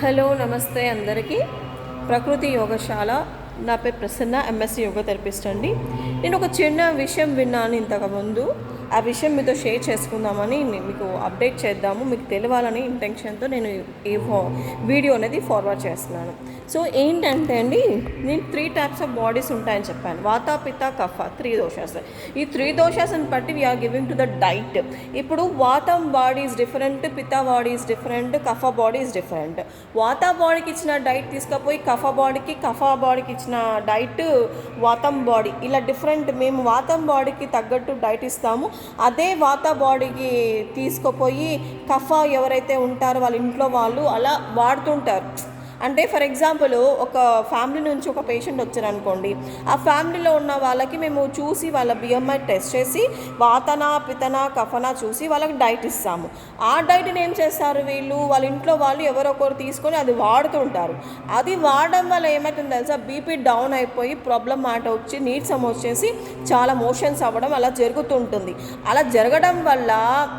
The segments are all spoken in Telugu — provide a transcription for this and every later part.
హలో నమస్తే అందరికీ. ప్రకృతి యోగశాల నా పేరు ప్రసన్న ఎంఎస్సి యోగ థెరపిస్ట్ అండి. నేను ఒక చిన్న విషయం విన్నాను ఇంతకు ముందు ఆ విషయం మీతో షేర్ చేసుకుందామని మీకు అప్డేట్ చేద్దాము. మీకు తెలియాలని ఇంటెన్షన్తో నేను ఈ వీడియో అనేది ఫార్వర్డ్ చేస్తున్నాను. సో ఏంటంటే అండి నేను త్రీ టైప్స్ ఆఫ్ బాడీస్ ఉంటాయని చెప్పాను. వాత పిత కఫ త్రీ దోషాస్. ఈ త్రీ దోషాస్ని బట్టి we're giving to the diet ఇప్పుడు వాతం body is different pitta body is different kapha body is different vata బాడీకి ఇచ్చిన డైట్ తీసుకపోయి కఫ బాడీకి కఫ బాడీకి ఇచ్చిన డైట్ వాతం బాడీ ఇలా డిఫరెంట్ మేము వాతం బాడీకి తగ్గట్టు డైట్ ఇస్తాము. అదే వాత బాడీకి తీసుకుపోయి కఫ ఎవరైతే ఉంటారో వాళ్ళ ఇంట్లో వాళ్ళు అలా వాడుతుంటారు. అంటే ఫర్ ఎగ్జాంపుల్ ఒక ఫ్యామిలీ నుంచి ఒక పేషెంట్ వచ్చారనుకోండి ఆ ఫ్యామిలీలో ఉన్న వాళ్ళకి మేము చూసి వాళ్ళ బిఎంఐ టెస్ట్ చేసి వాతన పితన కఫన చూసి వాళ్ళకి డైట్ ఇస్తాము. ఆ డైట్ని ఏం చేస్తారు వీళ్ళు? వాళ్ళ ఇంట్లో వాళ్ళు ఎవరొకరు తీసుకొని అది వాడుతుంటారు. అది వాడడం వల్ల ఏమవుతుంది తెలుసా? బీపీ డౌన్ అయిపోయి ప్రాబ్లం మాట వచ్చి నీరసం వచ్చేసి చాలా మోషన్స్ అవ్వడం అలా జరుగుతుంటుంది. అలా జరగడం వల్ల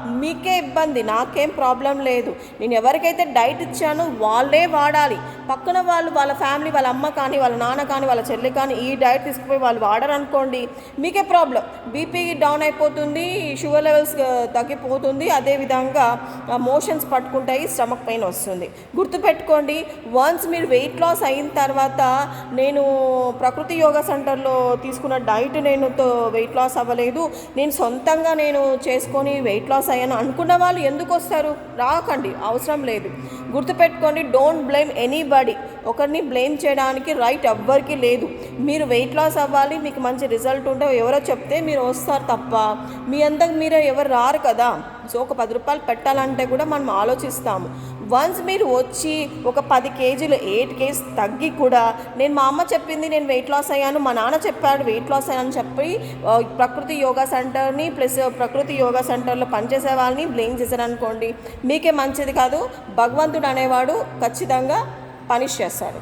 మీకే ఇబ్బంది నాకేం ప్రాబ్లం లేదు. నేను ఎవరికైతే డైట్ ఇచ్చానో వాళ్ళే వాడాలి. పక్కన వాళ్ళు వాళ్ళ ఫ్యామిలీ వాళ్ళ అమ్మ కానీ వాళ్ళ నాన్న కానీ వాళ్ళ చెల్లి కానీ ఈ డైట్ తీసుకుపోయి వాళ్ళు వాడరు అనుకోండి మీకే ప్రాబ్లం. బీపీ డౌన్ అయిపోతుంది షుగర్ లెవెల్స్ తగ్గిపోతుంది. అదేవిధంగా మోషన్స్ పట్టుకుంటాయి స్టమక్ పెయిన్ వస్తుంది. గుర్తుపెట్టుకోండి వన్స్ మీరు వెయిట్ లాస్ అయిన తర్వాత నేను ప్రకృతి యోగా సెంటర్లో తీసుకున్న డైట్ నేను వెయిట్ లాస్ అవ్వలేదు. నేను సొంతంగా నేను చేసుకొని వెయిట్ లాస్ అయ్యాను అనుకున్న వాళ్ళు ఎందుకు వస్తారు? రాకండి అవసరం లేదు. గుర్తుపెట్టుకోండి డోంట్ బ్లేమ్ ఎనీ ఎనీబడి ఒకరిని బ్లేమ్ చేయడానికి రైట్ ఎవ్వరికి లేదు. మీరు వెయిట్ లాస్ అవ్వాలి మీకు మంచి రిజల్ట్ ఉంటే ఎవరో చెప్తే మీరు వస్తారు తప్ప. మీ అంతకు మీరు ఎవరు రారు కదా. సో ఒక పది రూపాయలు పెట్టాలంటే కూడా మనం ఆలోచిస్తాము. వన్స్ మీరు వచ్చి ఒక పది కేజీలు ఎయిట్ కేజీస్ తగ్గి కూడా నేను మా అమ్మ చెప్పింది నేను వెయిట్ లాస్ అయ్యాను మా నాన్న చెప్పాడు వెయిట్ లాస్ అయ్యాను చెప్పి ప్రకృతి యోగా సెంటర్ని ప్లస్ ప్రకృతి యోగా సెంటర్లో పనిచేసే వాళ్ళని బ్లేమ్ చేశారనుకోండి. మీకే మంచిది కాదు. భగవంతుడు అనేవాడు ఖచ్చితంగా పనిష్ చేస్తాడు